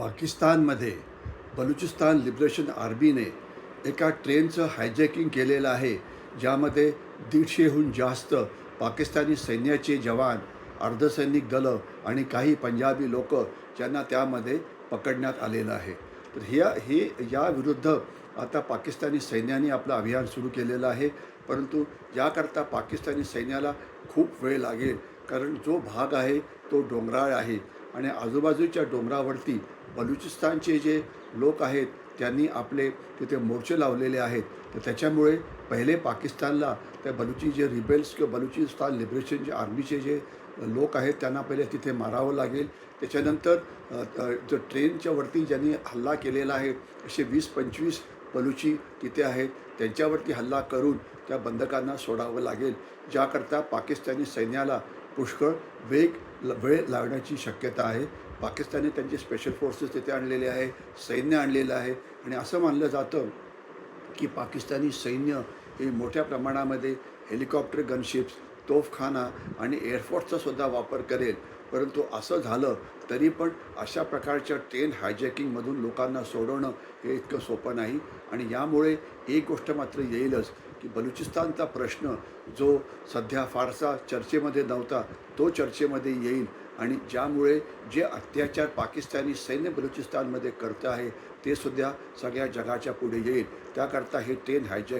पाकिस्तानमध्ये बलुचिस्तान लिबरेशन आर्मीने एका ट्रेनचं हायजॅकिंग केलेलं आहे ज्यामध्ये दीडशेहून जास्त पाकिस्तानी सैन्याचे जवान अर्धसैनिक दलं आणि काही पंजाबी लोक ज्यांना त्यामध्ये पकडण्यात आलेलं आहे. तर ह्या हे याविरुद्ध आता पाकिस्तानी सैन्याने आपलं अभियान सुरू केलेलं आहे. परंतु याकरता पाकिस्तानी सैन्याला खूप वेळ लागेल. कारण जो भाग आहे तो डोंगराळ आहे. आणि आजूबाजूच्या डोंगरावरती बलुचिस्तानचे जे लोक आहेत त्यांनी आपले तिथे मोर्चे लावलेले आहेत. तर त्याच्यामुळे पहिले पाकिस्तानला त्या बलुची जे रिबेल्स किंवा बलुचिस्तान लिबरेशन जे आर्मीचे जे लोक आहेत त्यांना पहिले तिथे मारावं लागेल. त्याच्यानंतर जो ट्रेनच्या वरती ज्यांनी हल्ला केलेला आहे असे वीस पंचवीस बलुची तिथे आहेत. त्यांच्यावरती हल्ला करून त्या बंधकांना सोडावं लागेल. ज्याकरता पाकिस्तानी सैन्याला पुष्कळ वेग वेळ लागण्याची शक्यता आहे. पाकिस्तानने त्यांचे स्पेशल फोर्सेस तिथे आणलेले आहे सैन्य आणलेलं आहे. आणि असं मानलं जातं की पाकिस्तानी सैन्य हे मोठ्या प्रमाणामध्ये हेलिकॉप्टर गनशिप्स तोफखाना आणि एअरफोर्सचा सुद्धा वापर करेल. परंतु असं झालं तरी पण अशा प्रकारच्या ट्रेन हायजॅकिंगमधून लोकांना सोडवणं हे इतकं सोपं नाही. आणि यामुळे एक गोष्ट मात्र येईलच की बलुचिस्तानचा प्रश्न जो सध्या फारसा चर्चेमध्ये नव्हता तो चर्चेमध्ये येईल. आणि ज्यामुळे जे अत्याचार पाकिस्तानी सैन्य बलुचिस्तानमध्ये करतं आहे ते सुद्धा सगळ्या जगाच्या पुढे येईल. त्याकरता हे ट्रेन हायजॅकिंग